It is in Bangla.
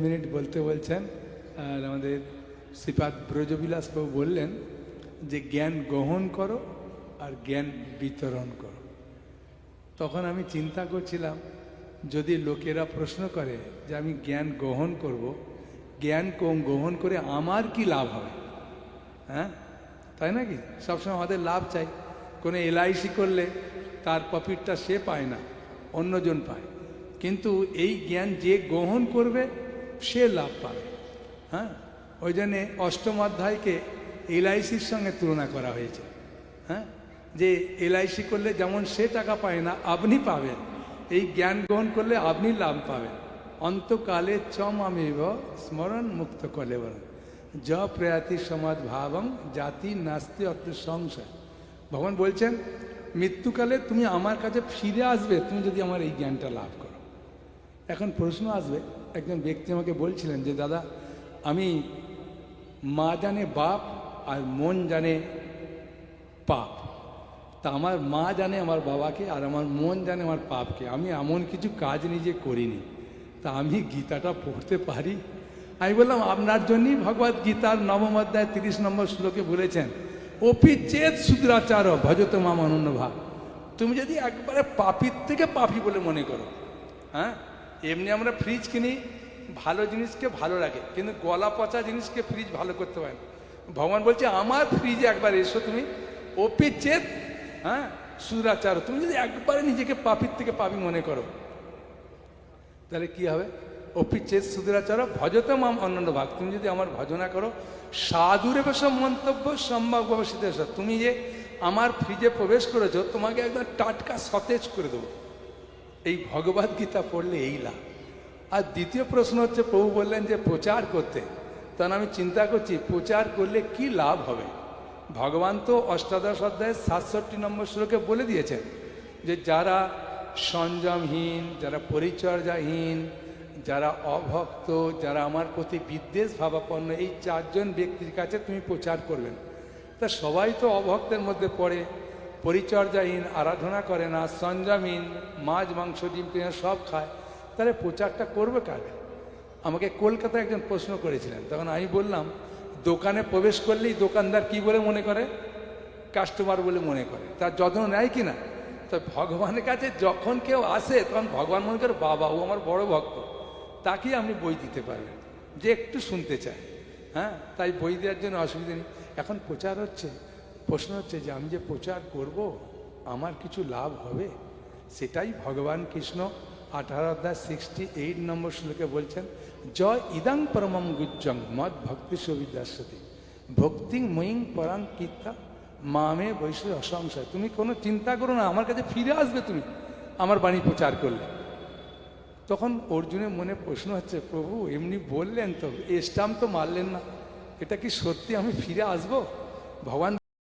মিনিট বলতে বলছেন, আর আমাদের শ্রীপাদ ব্রজবিলাস বাবু বললেন যে, জ্ঞান গ্রহণ করো আর জ্ঞান বিতরণ করো। তখন আমি চিন্তা করছিলাম, যদি লোকেরা প্রশ্ন করে যে, আমি জ্ঞান গ্রহণ করব, জ্ঞান কম গ্রহণ করে আমার কি লাভ হবে? হ্যাঁ? তাই নাকি সবসময় আমাদের লাভ চাই। কোনো এলআইসি করলে তার প্রফিটটা সে পায় না, অন্যজন পায়। কিন্তু এই জ্ঞান যে গ্রহণ করবে সে লাভ পাবে। হ্যাঁ? ওই জন্যে অষ্টম অধ্যায়কে এলআইসির সঙ্গে তুলনা করা হয়েছে। হ্যাঁ? যে এলআইসি করলে যেমন সে টাকা পায় না, আপনি পাবেন। এই জ্ঞান গ্রহণ করলে আপনি লাভ পাবেন। অন্তকালে চম আমিব স্মরণ মুক্ত কলে বলেন য প্রয়াতি সমাজ ভাবং জাতি নাস্তি অর্থ সংশয়। ভগবান বলছেন, মৃত্যুকালে তুমি আমার কাছে ফিরে আসবে, তুমি যদি আমার এই জ্ঞানটা লাভ করো। এখন প্রশ্ন আসবে একজন ব্যক্তি আমাকে বলছিলেন যে, দাদা, আমি মা জানে বাপ আর মন জানে পাপ। তা আমার মা জানে আমার বাবাকে আর আমার মন জানে আমার পাপকে। আমি এমন কিছু কাজ নিজে করিনি। তা আমি গীতাটা পড়তে পারি? আমি বললাম, আপনার জন্যই ভগবত গীতার নবম অধ্যায় তিরিশ নম্বর শ্লোকে বলেছেন অপি চেত শুদ্রাচার ভজত মাম ভাব তুমি যদি একবারে পাপির থেকে পাপি বলে মনে করো হ্যাঁ? এমনি আমরা ফ্রিজ কিনি, ভালো জিনিসকে ভালো লাগে কিন্তু গলা পচা জিনিসকে ফ্রিজ ভালো করতে পারে না। ভগবান বলছে, আমার ফ্রিজে একবার এসো তুমি অপি চেত হ্যাঁ সুরাচার তুমি যদি একবারে নিজেকে পাপির থেকে পাপি মনে করো, তাহলে কি হবে? অপি চেত সুদরাচার ভজত মাম অন্যান্য ভাগ। তুমি যদি আমার ভজনা করো সাধুরে বেশ মন্তব্য সম্ভব তুমি যে আমার ফ্রিজে প্রবেশ করেছ, তোমাকে একদম টাটকা সতেজ করে দেবো। এই ভগবদ গীতা পড়লে এই লাভ। আর দ্বিতীয় প্রশ্ন হচ্ছে, প্রভু বললেন যে প্রচার করতে। তখন আমি চিন্তা করছি, প্রচার করলে কি লাভ হবে? ভগবান তো অষ্টাদশ অধ্যায়ের সাতষট্টি নম্বর শ্লোকে বলে দিয়েছেন যে যারা সংযমহীন যারা পরিচর্যাহীন, যারা অভক্ত, যারা আমার প্রতি বিদ্বেষ ভাবাপন্ন, এই চারজন ব্যক্তির কাছে তুমি প্রচার করবেন তা সবাই তো অভক্তের মধ্যে পড়ে। পরিচর্যাহীন, আরাধনা করে না সংযমহীন মাছ, মাংস, ডিম, পেঁয়াজ সব খায়। তাহলে প্রচারটা করবে কাকে? আমাকে কলকাতায় একজন প্রশ্ন করেছিলেন। তখন আমি বললাম, দোকানে প্রবেশ করলেই দোকানদার কি বলে মনে করে? কাস্টমার বলে মনে করে। তার যত্ন নেয় কি না? তো ভগবানের কাছে যখন কেউ আসে, তখন ভগবান মনে করে, বাবা, ও আমার বড় ভক্ত। তাকেই আপনি বই দিতে পারবেন। যে একটু শুনতে চায়। হ্যাঁ? তাই বই দেওয়ার জন্য অসুবিধা নেই। এখন প্রচার হচ্ছে। প্রশ্ন হচ্ছে যে আমি যে প্রচার করব, আমার কিছু লাভ হবে? সেটাই ভগবান কৃষ্ণ আঠারো অধ্যায় সিক্সটি এইট নম্বর শ্লোকে বলছেন, জয় ইদাং পরমম গুজ্জং মদ ভক্তি সুবিদ্যাসতী ভক্তি ময়িং পরাং কীর্তা মামে বৈশ্ব অসংশয়। তুমি কোনো চিন্তা করো না, আমার কাছে ফিরে আসবে তুমি আমার বাণী প্রচার করলে। তখন অর্জুনের মনে প্রশ্ন হচ্ছে, প্রভু, এমনি বললেন তো স্টাম্প তো মারলেন না। এটা কি সত্যি আমি ফিরে আসব? ভগবান